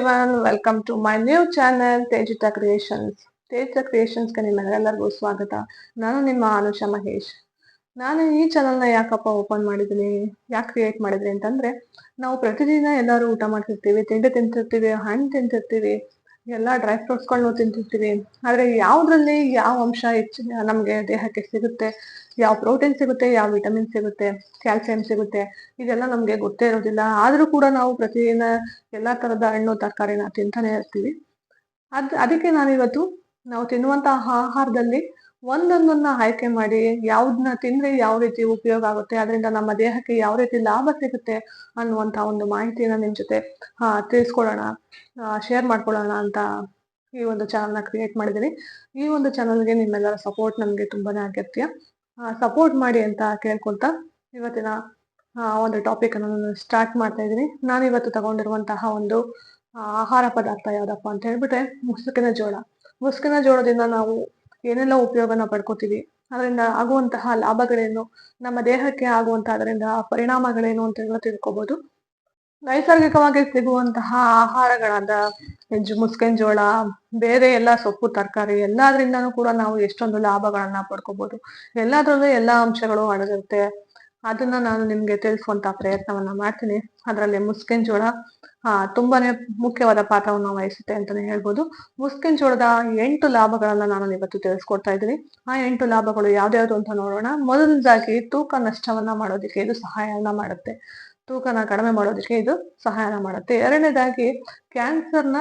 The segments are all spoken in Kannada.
Everyone welcome to my new channel Tejita creations Tejita ಕ್ರಿಯೇಷನ್ಸ್ಗೆ ನಿಮ್ಮೆಲ್ಲರಿಗೂ ಸ್ವಾಗತ. ನಾನು ನಿಮ್ಮ ಅನುಷ ಮಹೇಶ್. ನಾನು ಈ ಚಾನಲ್ನ ಯಾಕಪ್ಪ ಓಪನ್ ಮಾಡಿದ್ದೀನಿ? ಯಾಕೆ ಕ್ರಿಯೇಟ್ ಮಾಡಿದ್ರಿ ಅಂತಂದ್ರೆ, ನಾವು ಪ್ರತಿದಿನ ಎಲ್ಲರೂ ಊಟ ಮಾಡ್ತಿರ್ತೀವಿ, ತಿಂಡಿ ತಿಂತಿರ್ತೀವಿ, ಹಣ್ಣು ತಿಂತಿರ್ತೀವಿ. ಎಲ್ಲ ಡ್ರೈ ಫ್ರೂಟ್ಸ್ಗಳನ್ನು ತಿಂತಿರ್ತೀವಿ. ಆದ್ರೆ ಯಾವ್ದ್ರಲ್ಲಿ ಯಾವ ಅಂಶ ಹೆಚ್ಚು ನಮ್ಗೆ ದೇಹಕ್ಕೆ ಸಿಗುತ್ತೆ, ಯಾವ ಪ್ರೋಟೀನ್ ಸಿಗುತ್ತೆ, ಯಾವ ವಿಟಮಿನ್ ಸಿಗುತ್ತೆ ಕ್ಯಾಲ್ಸಿಯಂ ಸಿಗುತ್ತೆ, ಇದೆಲ್ಲ ನಮ್ಗೆ ಗೊತ್ತೇ ಇರೋದಿಲ್ಲ. ಆದ್ರೂ ಕೂಡ ನಾವು ಪ್ರತಿದಿನ ಎಲ್ಲಾ ತರದ ಹಣ್ಣು, ತರಕಾರಿನ ತಿಂತಾನೆ ಇರ್ತೀವಿ. ಅದ್, ಅದಕ್ಕೆ ನಾನಿವತ್ತು ನಾವು ತಿನ್ನುವಂತಹ ಆಹಾರದಲ್ಲಿ ಒಂದೊಂದನ್ನ ಆಯ್ಕೆ ಮಾಡಿ ಯಾವ್ದನ್ನ ತಿಂದ್ರೆ ಯಾವ ರೀತಿ ಉಪಯೋಗ ಆಗುತ್ತೆ, ಅದರಿಂದ ನಮ್ಮ ದೇಹಕ್ಕೆ ಯಾವ ರೀತಿ ಲಾಭ ಸಿಗುತ್ತೆ ಅನ್ನುವಂತ ಒಂದು ಮಾಹಿತಿಯನ್ನ ನಿಮ್ ಜೊತೆ, ಆ ತಿಳಿಸ್ಕೊಡೋಣ ಶೇರ್ ಮಾಡ್ಕೊಳ್ಳೋಣ ಅಂತ ಈ ಒಂದು ಚಾನಲ್ನ ಕ್ರಿಯೇಟ್ ಮಾಡಿದ್ದೀನಿ. ಈ ಒಂದು ಚಾನಲ್ಗೆ ನಿಮ್ಮೆಲ್ಲರ ಸಪೋರ್ಟ್ ನಮ್ಗೆ ತುಂಬಾನೇ ಅಗತ್ಯ. ಸಪೋರ್ಟ್ ಮಾಡಿ ಅಂತ ಕೇಳ್ಕೊಳ್ತಾ ಇವತ್ತಿನ ಒಂದು ಟಾಪಿಕ್ ಅನ್ನು ನಾನು ಸ್ಟಾರ್ಟ್ ಮಾಡ್ತಾ ಇದ್ದೀನಿ. ನಾನು ಇವತ್ತು ತಗೊಂಡಿರುವಂತಹ ಒಂದು ಆಹಾರ ಪದಾರ್ಥ ಯಾವ್ದಪ್ಪ ಅಂತ ಹೇಳ್ಬಿಟ್ರೆ ಮುಸುಕಿನ ಜೋಳ. ಮುಸುಕಿನ ಜೋಳದಿಂದ ನಾವು ಏನೆಲ್ಲ ಉಪಯೋಗನ ಪಡ್ಕೋತೀವಿ? ಅದರಿಂದ ಆಗುವಂತಹ ಲಾಭಗಳೇನು? ನಮ್ಮ ದೇಹಕ್ಕೆ ಆಗುವಂತಹ ಅದರಿಂದ ಪರಿಣಾಮಗಳೇನು ಅಂತ ಹೇಳಿ ತಿಳ್ಕೊಬಹುದು ನೈಸರ್ಗಿಕವಾಗಿ ಸಿಗುವಂತಹ ಆಹಾರಗಳಾದ ಹೆಜ್ಜು ಮುಸ್ಕಿನ ಜೋಳ ಬೇರೆ ಎಲ್ಲ ಸೊಪ್ಪು, ತರಕಾರಿ ಎಲ್ಲಾದ್ರಿಂದನೂ ಕೂಡ ನಾವು ಎಷ್ಟೊಂದು ಲಾಭಗಳನ್ನ ಪಡ್ಕೋಬಹುದು ಎಲ್ಲಾದ್ರಲ್ಲೂ ಎಲ್ಲಾ ಅಂಶಗಳು ಅಡಗಿರುತ್ತೆ. ಅದನ್ನ ನಾನು ನಿಮ್ಗೆ ತಿಳಿಸುವಂತ ಪ್ರಯತ್ನವನ್ನ ಮಾಡ್ತೀನಿ. ಅದರಲ್ಲಿ ಮುಸ್ಕಿನ್ ಜೋಳ ತುಂಬಾನೇ ಮುಖ್ಯವಾದ ಪಾತ್ರವನ್ನು ವಹಿಸುತ್ತೆ ಅಂತಾನೆ ಹೇಳ್ಬೋದು. ಮುಸ್ಕಿನ್ ಜೋಳದ ಎಂಟು ಲಾಭಗಳನ್ನ ನಾನು ಇವತ್ತು ತಿಳಿಸ್ಕೊಡ್ತಾ ಇದ್ದೀನಿ. ಆ ಎಂಟು ಲಾಭಗಳು ಯಾವ್ದ್ಯಾವ್ದು ಅಂತ ನೋಡೋಣ. ಮೊದಲನೇದಾಗಿ ತೂಕ ನಷ್ಟವನ್ನ ಮಾಡೋದಕ್ಕೆ ಇದು ಸಹಾಯವನ್ನ ಮಾಡುತ್ತೆ. ತೂಕನ ಕಡಿಮೆ ಮಾಡೋದಕ್ಕೆ ಇದು ಸಹಾಯನ ಮಾಡುತ್ತೆ. ಎರಡನೇದಾಗಿ ಕ್ಯಾನ್ಸರ್ನ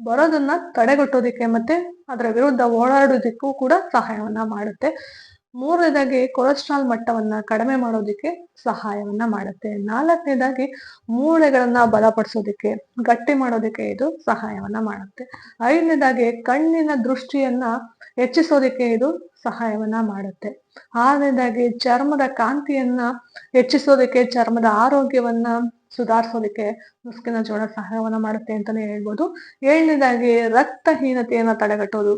ಬರೋದನ್ನ ತಡೆಗಟ್ಟೋದಿಕ್ಕೆ ಮತ್ತೆ ಅದರ ವಿರುದ್ಧ ಓಡಾಡೋದಿಕ್ಕೂ ಕೂಡ ಸಹಾಯವನ್ನ ಮಾಡುತ್ತೆ. ಮೂರನೇದಾಗಿ ಕೊಲೆಸ್ಟ್ರಾಲ್ ಮಟ್ಟವನ್ನ ಕಡಿಮೆ ಮಾಡೋದಕ್ಕೆ ಸಹಾಯವನ್ನ ಮಾಡುತ್ತೆ. ನಾಲ್ಕನೇದಾಗಿ ಮೂಳೆಗಳನ್ನ ಬಲಪಡಿಸೋದಕ್ಕೆ, ಗಟ್ಟಿ ಮಾಡೋದಕ್ಕೆ ಇದು ಸಹಾಯವನ್ನ ಮಾಡುತ್ತೆ. ಐದನೇದಾಗಿ ಕಣ್ಣಿನ ದೃಷ್ಟಿಯನ್ನ ಹೆಚ್ಚಿಸೋದಕ್ಕೆ ಇದು ಸಹಾಯವನ್ನ ಮಾಡುತ್ತೆ. ಆರನೇದಾಗಿ ಚರ್ಮದ ಕಾಂತಿಯನ್ನ ಹೆಚ್ಚಿಸೋದಕ್ಕೆ ಚರ್ಮದ ಆರೋಗ್ಯವನ್ನ ಸುಧಾರಿಸೋದಕ್ಕೆ ಮುಸ್ಕಿನ ಜೋಳ ಸಹಾಯವನ್ನ ಮಾಡುತ್ತೆ ಅಂತಾನೆ ಹೇಳ್ಬೋದು. ಏಳನೇದಾಗಿ ರಕ್ತಹೀನತೆಯನ್ನ ತಡೆಗಟ್ಟೋದು.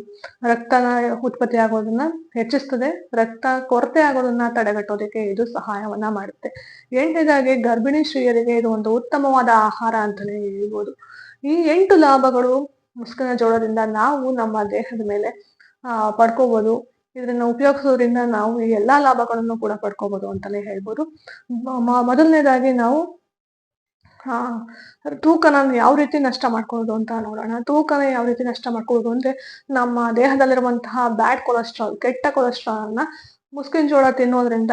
ರಕ್ತನ ಉತ್ಪತ್ತಿ ಆಗೋದನ್ನ ಹೆಚ್ಚಿಸ್ತದೆ. ರಕ್ತ ಕೊರತೆ ಆಗೋದನ್ನ ತಡೆಗಟ್ಟೋದಕ್ಕೆ ಇದು ಸಹಾಯವನ್ನ ಮಾಡುತ್ತೆ. ಎಂಟನೇದಾಗಿ ಗರ್ಭಿಣಿ ಸ್ತ್ರೀಯರಿಗೆ ಇದು ಒಂದು ಉತ್ತಮವಾದ ಆಹಾರ ಅಂತಾನೆ ಹೇಳ್ಬೋದು. ಈ ಎಂಟು ಲಾಭಗಳು ಮುಸ್ಕಿನ ಜೋಳದಿಂದ ನಾವು ನಮ್ಮ ದೇಹದ ಮೇಲೆ, ಆ ಪಡ್ಕೋಬಹುದು ಇದನ್ನ ಉಪಯೋಗಿಸೋದ್ರಿಂದ ನಾವು ಈ ಎಲ್ಲಾ ಲಾಭಗಳನ್ನು ಕೂಡ ಪಡ್ಕೋಬಹುದು ಅಂತಾನೆ ಹೇಳ್ಬೋದು. ಮೊದಲನೇದಾಗಿ ನಾವು ಆ ತೂಕನ ಯಾವ ರೀತಿ ನಷ್ಟ ಮಾಡ್ಕೊಳ್ಳೋದು ಅಂತ ನೋಡೋಣ. ತೂಕನ ಯಾವ ರೀತಿ ನಷ್ಟ ಮಾಡ್ಕೊಳ್ಳೋದು ಅಂದ್ರೆ ನಮ್ಮ ದೇಹದಲ್ಲಿರುವಂತಹ ಬ್ಯಾಡ್ ಕೊಲೆಸ್ಟ್ರಾಲ್ ಕೆಟ್ಟ ಕೊಲೆಸ್ಟ್ರಾಲ್ ಅನ್ನ ಮುಸ್ಕಿನ ಜೋಳ ತಿನ್ನೋದ್ರಿಂದ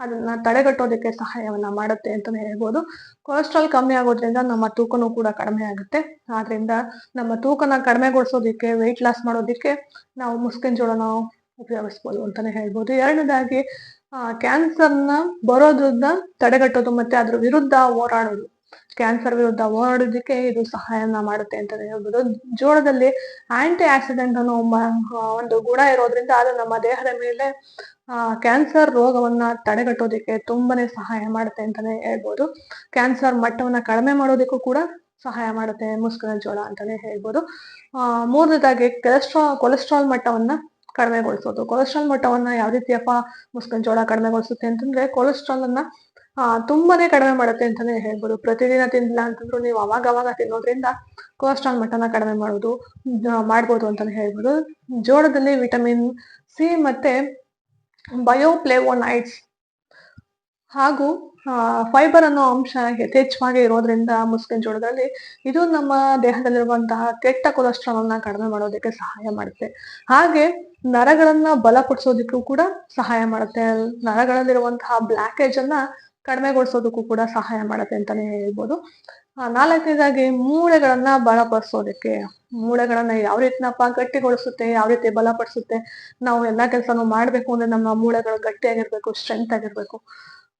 ಅದನ್ನ ತಡೆಗಟ್ಟೋದಕ್ಕೆ ಸಹಾಯವನ್ನ ಮಾಡುತ್ತೆ ಅಂತಾನೆ ಹೇಳ್ಬೋದು. ಕೊಲೆಸ್ಟ್ರಾಲ್ ಕಮ್ಮಿ ಆಗೋದ್ರಿಂದ ನಮ್ಮ ತೂಕನೂ ಕೂಡ ಕಡಿಮೆ ಆಗುತ್ತೆ. ಆದ್ರಿಂದ ನಮ್ಮ ತೂಕನ ಕಡಿಮೆಗೊಳಿಸೋದಿಕ್ಕೆ ವೆಯ್ಟ್ ಲಾಸ್ ಮಾಡೋದಿಕ್ಕೆ ನಾವು ಮುಸ್ಕಿನ ಜೋಳನ ಉಪಯೋಗಿಸ್ಬೋದು ಅಂತಾನೆ ಹೇಳ್ಬೋದು. ಎರಡನೇದಾಗಿ ಕ್ಯಾನ್ಸರ್ನ ಬರೋದ್ರಿಂದ ತಡೆಗಟ್ಟೋದು ಮತ್ತೆ ಅದ್ರ ವಿರುದ್ಧ ಹೋರಾಡೋದು. ಕ್ಯಾನ್ಸರ್ ವಿರುದ್ಧ ಹೋರಾಡೋದಕ್ಕೆ ಇದು ಸಹಾಯನ ಮಾಡುತ್ತೆ ಅಂತಾನೆ ಹೇಳ್ಬೋದು. ಜೋಳದಲ್ಲಿ ಆಂಟಿ ಆಕ್ಸಿಡೆಂಟ್ ಅನ್ನೋ ಒಂದು ಗುಣ ಇರೋದ್ರಿಂದ ಅದು ನಮ್ಮ ದೇಹದ ಮೇಲೆ ಕ್ಯಾನ್ಸರ್ ರೋಗವನ್ನ ತಡೆಗಟ್ಟೋದಕ್ಕೆ ತುಂಬಾನೇ ಸಹಾಯ ಮಾಡುತ್ತೆ ಅಂತಾನೆ ಹೇಳ್ಬೋದು. ಕ್ಯಾನ್ಸರ್ ಮಟ್ಟವನ್ನ ಕಡಿಮೆ ಮಾಡೋದಕ್ಕೂ ಕೂಡ ಸಹಾಯ ಮಾಡುತ್ತೆ ಮುಸ್ಕಿನ ಜೋಳ ಅಂತಾನೆ ಹೇಳ್ಬೋದು. ಆ, ಮೂರನೇದಾಗಿ ಕೊಲೆಸ್ಟ್ರಾಲ್ ಕೊಲೆಸ್ಟ್ರಾಲ್ ಮಟ್ಟವನ್ನ ಕಡಿಮೆಗೊಳಿಸೋದು. ಕೊಲೆಸ್ಟ್ರಾಲ್ ಮಟ್ಟವನ್ನ ಯಾವ ರೀತಿಯಪ್ಪ ಮುಸ್ಕಿನ ಜೋಳ ಕಡಿಮೆಗೊಳಿಸುತ್ತೆ ಅಂತಂದ್ರೆ ಕೊಲೆಸ್ಟ್ರಾಲ್ ಅನ್ನ ತುಂಬಾನೇ ಕಡಿಮೆ ಮಾಡುತ್ತೆ ಅಂತಾನೆ ಹೇಳ್ಬೋದು. ಪ್ರತಿದಿನ ತಿನ್ಲಿಲ್ಲ ಅಂತಂದ್ರು ನೀವು ಅವಾಗ ಅವಾಗ ತಿನ್ನೋದ್ರಿಂದ ಕೊಲೆಸ್ಟ್ರಾಲ್ ಮಟ್ಟನ ಕಡಿಮೆ ಮಾಡೋದು ಆ, ಮಾಡ್ಬೋದು ಅಂತಾನೆ ಹೇಳ್ಬೋದು. ಜೋಳದಲ್ಲಿ ವಿಟಮಿನ್ ಸಿ ಮತ್ತೆ ಬಯೋಪ್ಲೇವೋನೈಟ್ಸ್ ಹಾಗೂ ಫೈಬರ್ ಅನ್ನೋ ಅಂಶ ಯಥೇಚ್ಛವಾಗಿ ಇರೋದ್ರಿಂದ ಮುಸ್ಕಿನ ಜೋಳದಲ್ಲಿ ಇದು ನಮ್ಮ ದೇಹದಲ್ಲಿರುವಂತಹ ಕೆಟ್ಟ ಕೊಲೆಸ್ಟ್ರಾಲ್ ಅನ್ನ ಕಡಿಮೆ ಮಾಡೋದಕ್ಕೆ ಸಹಾಯ ಮಾಡುತ್ತೆ. ಹಾಗೆ ನರಗಳನ್ನ ಬಲಪಡಿಸೋದಕ್ಕೂ ಕೂಡ ಸಹಾಯ ಮಾಡುತ್ತೆ. ನರಗಳಲ್ಲಿರುವಂತಹ ಬ್ಲಾಕೇಜ್ ಅನ್ನ ಕಡಿಮೆಗೊಳಿಸೋದಕ್ಕೂ ಕೂಡ ಸಹಾಯ ಮಾಡುತ್ತೆ ಅಂತಾನೆ ಹೇಳ್ಬೋದು. ನಾಲ್ಕನೇದಾಗಿ ಮೂಳೆಗಳನ್ನ ಬಲಪಡಿಸೋದಕ್ಕೆ. ಮೂಳೆಗಳನ್ನ ಯಾವ ರೀತಿನಪ್ಪ ಗಟ್ಟಿಗೊಳಿಸುತ್ತೆ, ಯಾವ ರೀತಿ ಬಲಪಡಿಸುತ್ತೆ, ನಾವು ಎಲ್ಲಾ ಕೆಲಸನು ಮಾಡ್ಬೇಕು ಅಂದ್ರೆ ನಮ್ಮ ಮೂಳೆಗಳು ಗಟ್ಟಿಯಾಗಿರ್ಬೇಕು ಸ್ಟ್ರೆಂತ್ ಆಗಿರ್ಬೇಕು.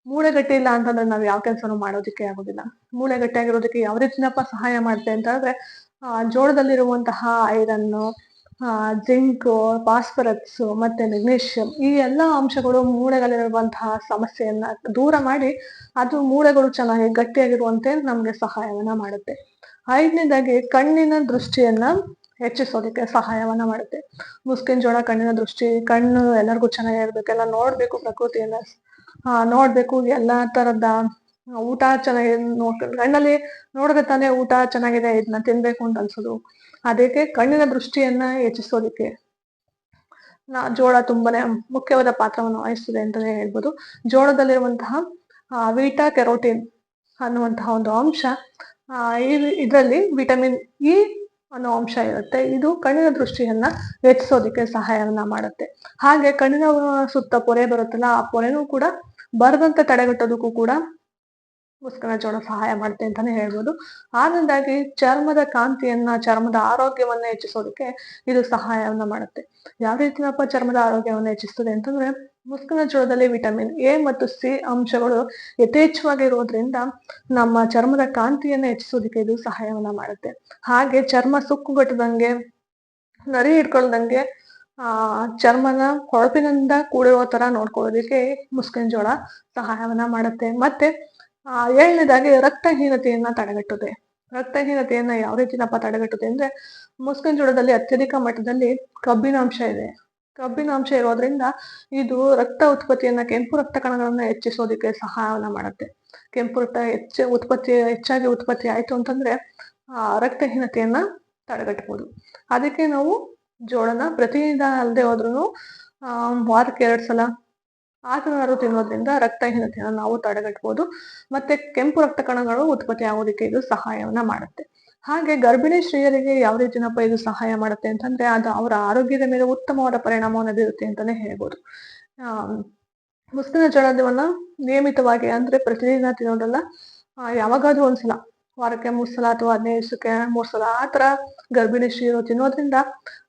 ಮೂಳೆ ಗಟ್ಟಿ ಇಲ್ಲ ಅಂತಂದ್ರೆ ನಾವು ಯಾವ ಕೆಲಸನು ಮಾಡೋದಕ್ಕೆ ಆಗೋದಿಲ್ಲ. ಮೂಳೆ ಗಟ್ಟಿಯಾಗಿರೋದಕ್ಕೆ ಯಾವ ರೀತಿನಪ್ಪ ಸಹಾಯ ಮಾಡುತ್ತೆ ಅಂತಂದ್ರೆ ಜೋಳದಲ್ಲಿರುವಂತಹ ಐರನ್ ಜಿಂಕ್ ಫಾಸ್ಫರಸ್ ಮತ್ತೆ ಮೆಗ್ನೀಷಿಯಂ ಈ ಎಲ್ಲಾ ಅಂಶಗಳು ಮೂಳೆಗಳಲ್ಲಿರುವಂತಹ ಸಮಸ್ಯೆಯನ್ನ ದೂರ ಮಾಡಿ ಅದು ಮೂಳೆಗಳು ಚೆನ್ನಾಗಿ ಗಟ್ಟಿಯಾಗಿರುವಂತೆ ನಮ್ಗೆ ಸಹಾಯವನ್ನ ಮಾಡುತ್ತೆ. ಐದನೇದಾಗಿ ಕಣ್ಣಿನ ದೃಷ್ಟಿಯನ್ನ ಹೆಚ್ಚಿಸೋದಕ್ಕೆ ಸಹಾಯವನ್ನ ಮಾಡುತ್ತೆ. ಮುಸ್ಕಿನ ಜೋಳ ಕಣ್ಣಿನ ದೃಷ್ಟಿ, ಕಣ್ಣು ಎಲ್ಲರಿಗೂ ಚೆನ್ನಾಗಿರ್ಬೇಕು, ಎಲ್ಲ ನೋಡ್ಬೇಕು ಪ್ರಕೃತಿಯನ್ನ. ಆ, ನೋಡ್ಬೇಕು ಎಲ್ಲಾ ತರದ ಊಟ ಚೆನ್ನಾಗಿ ನೋಡ್ಕೊಂಡು ಕಣ್ಣಲ್ಲಿ ನೋಡಿದ್ರೆ ತಾನೇ ಊಟ ಚೆನ್ನಾಗಿದೆ ಇದನ್ನ ತಿನ್ಬೇಕು ಅಂತ ಅನ್ಸೋದು. ಅದಕ್ಕೆ ಕಣ್ಣಿನ ದೃಷ್ಟಿಯನ್ನ ಹೆಚ್ಚಿಸೋದಿಕ್ಕೆ ನಾ, ಜೋಳ ತುಂಬಾನೇ ಮುಖ್ಯವಾದ ಪಾತ್ರವನ್ನು ವಹಿಸ್ತದೆ ಅಂತಾನೆ ಹೇಳ್ಬೋದು. ಜೋಳದಲ್ಲಿರುವಂತಹ ವೀಟಾ ಕೆರೋಟಿನ್ ಅನ್ನುವಂತಹ ಒಂದು ಅಂಶ ಈ ಇದರಲ್ಲಿ ವಿಟಮಿನ್ ಇ ಅನ್ನೋ ಅಂಶ ಇರುತ್ತೆ. ಇದು ಕಣ್ಣಿನ ದೃಷ್ಟಿಯನ್ನ ಹೆಚ್ಚಿಸೋದಿಕ್ಕೆ ಸಹಾಯವನ್ನ ಮಾಡುತ್ತೆ. ಹಾಗೆ ಕಣ್ಣಿನ ಸುತ್ತ ಪೊರೆ ಬರುತ್ತಲ್ಲ, ಆ ಪೊರೆನೂ ಕೂಡ ಬರದಂತೆ ತಡೆಗಟ್ಟೋದಕ್ಕೂ ಕೂಡ ಮುಸ್ಕಿನ ಜೋಳ ಸಹಾಯ ಮಾಡುತ್ತೆ ಅಂತಾನೆ ಹೇಳ್ಬೋದು. ಆನಂದಾಗಿ ಚರ್ಮದ ಕಾಂತಿಯನ್ನ, ಚರ್ಮದ ಆರೋಗ್ಯವನ್ನ ಹೆಚ್ಚಿಸೋದಕ್ಕೆ ಇದು ಸಹಾಯವನ್ನ ಮಾಡುತ್ತೆ. ಯಾವ ರೀತಿನಪ್ಪ ಚರ್ಮದ ಆರೋಗ್ಯವನ್ನ ಹೆಚ್ಚಿಸ್ತದೆ ಅಂತಂದ್ರೆ, ಮುಸ್ಕಿನ ಜೋಳದಲ್ಲಿ ವಿಟಮಿನ್ ಎ ಮತ್ತು ಸಿ ಅಂಶಗಳು ಯಥೇಚ್ಛವಾಗಿ ಇರೋದ್ರಿಂದ ನಮ್ಮ ಚರ್ಮದ ಕಾಂತಿಯನ್ನ ಹೆಚ್ಚಿಸೋದಕ್ಕೆ ಇದು ಸಹಾಯವನ್ನ ಮಾಡುತ್ತೆ. ಹಾಗೆ ಚರ್ಮ ಸುಕ್ಕುಗಟ್ಟದಂಗೆ ನರಿ ಹಿಡ್ಕೊಳ್ದಂಗೆ, ಆ, ಚರ್ಮನ ಹೊಳಪಿನಿಂದ ಕೂಡಿರೋ ತರ ನೋಡ್ಕೊಳ್ಳೋದಕ್ಕೆ ಮುಸ್ಕಿನ ಜೋಳ ಸಹಾಯವನ್ನ ಮಾಡುತ್ತೆ. ಮತ್ತೆ ಏಳನೇದಾಗಿ ರಕ್ತಹೀನತೆಯನ್ನ ತಡೆಗಟ್ಟುತ್ತೆ. ರಕ್ತಹೀನತೆಯನ್ನ ಯಾವ ರೀತಿನಪ್ಪ ತಡೆಗಟ್ಟುತ್ತೆ ಅಂದ್ರೆ ಮುಸ್ಕಿನ ಜೋಳದಲ್ಲಿ ಅತ್ಯಧಿಕ ಮಟ್ಟದಲ್ಲಿ ಕಬ್ಬಿನಾಂಶ ಇದೆ. ಕಬ್ಬಿನಾಂಶ ಇರೋದ್ರಿಂದ ಇದು ರಕ್ತ ಉತ್ಪತ್ತಿಯನ್ನ, ಕೆಂಪು ರಕ್ತ ಕಣಗಳನ್ನ ಹೆಚ್ಚಿಸೋದಕ್ಕೆ ಸಹಾಯವನ್ನ ಮಾಡುತ್ತೆ. ಕೆಂಪು ರಕ್ತ ಹೆಚ್ಚು ಉತ್ಪತ್ತಿ, ಹೆಚ್ಚಾಗಿ ಉತ್ಪತ್ತಿ ಆಯ್ತು ಅಂತಂದ್ರೆ, ಆ, ರಕ್ತಹೀನತೆಯನ್ನ ತಡೆಗಟ್ಟಬಹುದು ಅದಕ್ಕೆ ನಾವು ಜೋಳನ ಪ್ರತಿದಿನ ಅಲ್ಲದೆ ಹೋದ್ರೂ ವಾರಕ್ಕೆ ಎರಡ್ ಸಲ ಆತನಾರು ತಿನ್ನೋದ್ರಿಂದ ರಕ್ತಹೀನತೆಯನ್ನು ನಾವು ತಡೆಗಟ್ಟಬಹುದು ಮತ್ತೆ ಕೆಂಪು ರಕ್ತ ಕಣಗಳು ಉತ್ಪತ್ತಿ ಆಗೋದಕ್ಕೆ ಇದು ಸಹಾಯವನ್ನ ಮಾಡುತ್ತೆ. ಹಾಗೆ ಗರ್ಭಿಣಿ ಸ್ತ್ರೀಯರಿಗೆ ಯಾವ ರೀತಿನಪ್ಪ ಇದು ಸಹಾಯ ಮಾಡುತ್ತೆ ಅಂತಂದ್ರೆ ಅದು ಅವರ ಆರೋಗ್ಯದ ಮೇಲೆ ಉತ್ತಮವಾದ ಪರಿಣಾಮವನ್ನು ಬೀರುತ್ತೆ ಅಂತಾನೆ ಹೇಳ್ಬೋದು. ಆ ಮುಸ್ಕಿನ ಜಳದವನ್ನ ನಿಯಮಿತವಾಗಿ ಅಂದ್ರೆ ಪ್ರತಿದಿನ ತಿನ್ನೋದಲ್ಲ ಯಾವಾಗಾದ್ರೂ ಒಂದ್ಸಲ, ವಾರಕ್ಕೆ ಮೂರ್ ಸಲ ಅಥವಾ ಹದಿನೈದು ದಿವಸಕ್ಕೆ ಮೂರ್ ಸಲ ಆ ತರ ಗರ್ಭಿಣಿ ಸ್ತ್ರೀಯರು ತಿನ್ನೋದ್ರಿಂದ,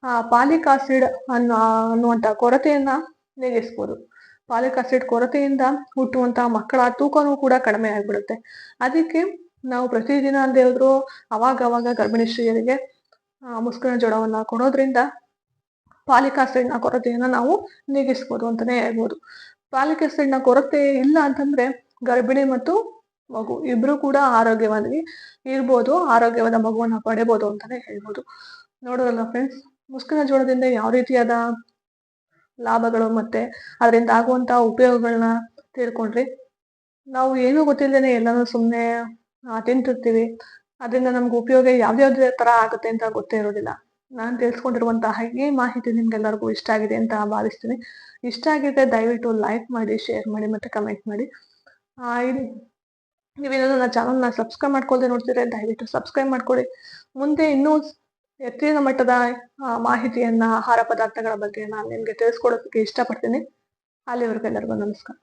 ಆ, ಪಾಲಿಕ್ ಆಸಿಡ್ ಅನ್ನೋ ಅನ್ನುವಂತ ಕೊರತೆಯನ್ನ ನೀಗಿಸ್ಬೋದು. ಪಾಲಿಕ್ ಆಸಿಡ್ ಕೊರತೆಯಿಂದ ಹುಟ್ಟುವಂತಹ ಮಕ್ಕಳ ತೂಕನೂ ಕೂಡ ಕಡಿಮೆ ಆಗಿಬಿಡುತ್ತೆ. ಅದಕ್ಕೆ ನಾವು ಪ್ರತಿದಿನ ಹೋದ್ರು ಅವಾಗ ಅವಾಗ ಗರ್ಭಿಣಿ ಸ್ತ್ರೀಯರಿಗೆ ಮುಸ್ಕಿನ ಜೋಡವನ್ನ ಕೊಡೋದ್ರಿಂದ ಪಾಲಿಕ್ ಆಸಿಡ್ನ ಕೊರತೆಯನ್ನ ನಾವು ನೀಗಿಸ್ಬೋದು ಅಂತಾನೆ ಹೇಳ್ಬೋದು. ಪಾಲಿಕ್ ಆಸಿಡ್ನ ಕೊರತೆ ಇಲ್ಲ ಅಂತಂದ್ರೆ ಗರ್ಭಿಣಿ ಮತ್ತು ಮಗು ಇಬ್ರು ಕೂಡ ಆರೋಗ್ಯವಾಗಿ ಇರ್ಬೋದು, ಆರೋಗ್ಯವಾದ ಮಗುವನ್ನ ಪಡೆಬೋದು ಅಂತಾನೆ ಹೇಳ್ಬೋದು. ನೋಡೋದಲ್ಲ ಫ್ರೆಂಡ್ಸ್ ಮುಸ್ಕಿನ ಜೋಳದಿಂದ ಯಾವ ರೀತಿಯಾದ ಲಾಭಗಳು ಮತ್ತೆ ಅದರಿಂದ ಆಗುವಂತಹ ಉಪಯೋಗಗಳನ್ನ ತಿಳ್ಕೊಂಡ್ರಿ. ನಾವು ಏನೂ ಗೊತ್ತಿಲ್ಲದೇನೆ ಎಲ್ಲಾನು ಸುಮ್ಮನೆ ತಿಂತಿರ್ತೀವಿ. ಅದರಿಂದ ನಮ್ಗೆ ಉಪಯೋಗ ಯಾವ್ದ್ಯಾವ್ದೇ ತರ ಆಗುತ್ತೆ ಅಂತ ಗೊತ್ತೇ ಇರೋದಿಲ್ಲ. ನಾನು ತಿಳಿಸ್ಕೊಂಡಿರುವಂತಹ ಈ ಮಾಹಿತಿ ನಿಮ್ಗೆಲ್ಲರಿಗೂ ಇಷ್ಟ ಆಗಿದೆ ಅಂತ ಭಾವಿಸ್ತೀನಿ. ಇಷ್ಟ ಆಗಿದೆ ದಯವಿಟ್ಟು ಲೈಕ್ ಮಾಡಿ ಶೇರ್ ಮಾಡಿ ಮತ್ತೆ ಕಮೆಂಟ್ ಮಾಡಿ. ನೀವೇನೋ ನನ್ನ ಚಾನಲ್ನ ಸಬ್ಸ್ಕ್ರೈಬ್ ಮಾಡ್ಕೊಳ್ಳದೆ ನೋಡ್ತಿದ್ರೆ ದಯವಿಟ್ಟು ಸಬ್ಸ್ಕ್ರೈಬ್ ಮಾಡ್ಕೊಳ್ಳಿ ಮುಂದೆ ಇನ್ನೂ ಎತ್ತಿನ ಮಟ್ಟದ ಮಾಹಿತಿಯನ್ನ ಆಹಾರ ಪದಾರ್ಥಗಳ ಬಗ್ಗೆ ನಾನು ನಿಮ್ಗೆ ತಿಳಿಸ್ಕೊಡೋದಕ್ಕೆ ಇಷ್ಟಪಡ್ತೀನಿ. ಅಲ್ಲಿವರೆಗೂ ಎಲ್ಲರಿಗೂ ನಮಸ್ಕಾರ.